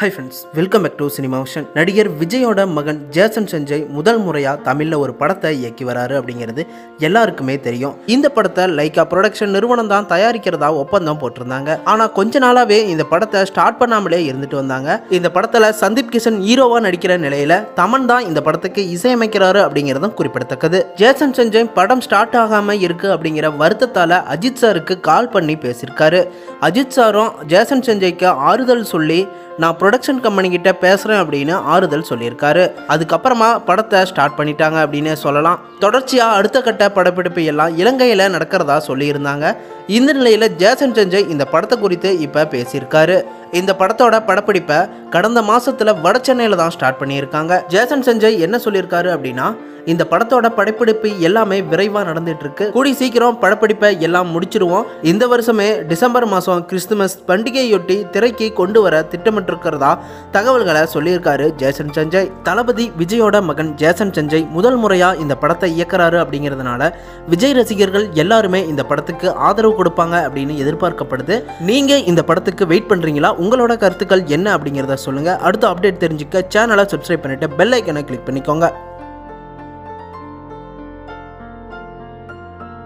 Hi friends welcome back to cinema vision நடிகர் விஜயோட மகன் ஜேசன் சஞ்சய் முதல் முறையாக தமிழில் ஒரு படத்தை இயக்கி வராரு அப்படிங்கிறது எல்லாருக்குமே தெரியும். இந்த படத்தை லைக்கா ப்ரொடக்ஷன் நிறுவனம் தான் தயாரிக்கிறதா ஒப்பந்தம் போட்டிருந்தாங்க. ஆனால் கொஞ்ச நாளாகவே இந்த படத்தை ஸ்டார்ட் பண்ணாமலே இருந்துட்டு வந்தாங்க. இந்த படத்தில் சந்தீப் கிஷன் ஹீரோவாக நடிக்கிற நிலையில் தமன் தான் இந்த படத்துக்கு இசையமைக்கிறாரு அப்படிங்கிறதும் குறிப்பிடத்தக்கது. ஜேசன் சஞ்சய் படம் ஸ்டார்ட் ஆகாமல் இருக்கு அப்படிங்கிற வருத்தத்தால் அஜித் சாருக்கு கால் பண்ணி பேசியிருக்காரு. அஜித் சாரும் ஜேசன் சஞ்சய்க்கு ஆறுதல் சொல்லி நான் ப்ரொடக்ஷன் கம்பெனிக்கிட்ட பேசுகிறேன் அப்படின்னு ஆறுதல் சொல்லியிருக்காரு. அதுக்கப்புறமா படத்தை ஸ்டார்ட் பண்ணிட்டாங்க அப்படின்னு சொல்லலாம். தொடர்ச்சியாக அடுத்த கட்ட படப்பிடிப்பு எல்லாம் இலங்கையில் நடக்கிறதா சொல்லியிருந்தாங்க. இந்த நிலையில் ஜேசன் சஞ்சய் இந்த படத்தை குறித்து இப்போ பேசியிருக்காரு. இந்த படத்தோட படப்பிடிப்பை கடந்த மாசத்துல வட சென்னையில் தான் ஸ்டார்ட் பண்ணியிருக்காங்க. ஜேசன் சஞ்சய் என்ன சொல்லியிருக்காரு அப்படின்னா இந்த படத்தோட படப்பிடிப்பு எல்லாமே விரைவாக நடந்துட்டு இருக்கு கூடி சீக்கிரம் படப்பிடிப்பை எல்லாம் முடிச்சிருவோம். இந்த வருஷமே டிசம்பர் மாதம் கிறிஸ்துமஸ் பண்டிகையொட்டி திரைக்கு கொண்டு வர திட்டமிட்டிருக்கிறதா தகவல்களை சொல்லியிருக்காரு ஜேசன் சஞ்சய் தளபதி விஜயோட மகன் ஜேசன் சஞ்சய் முதல் முறையாக இந்த படத்தை இயக்குறாரு அப்படிங்கிறதுனால விஜய் ரசிகர்கள் எல்லாருமே இந்த படத்துக்கு ஆதரவு கொடுப்பாங்க அப்படின்னு எதிர்பார்க்கப்படுது. நீங்க இந்த படத்துக்கு வெயிட் பண்றீங்களா? உங்களோட கருத்துக்கள் என்ன அப்படிங்கிறத சொல்லுங்க. அடுத்த அப்டேட் தெரிஞ்சுக்க சேனலை சப்ஸ்கிரைப் பண்ணிட்டு பெல் ஐக்கனை கிளிக் பண்ணிக்கோங்க.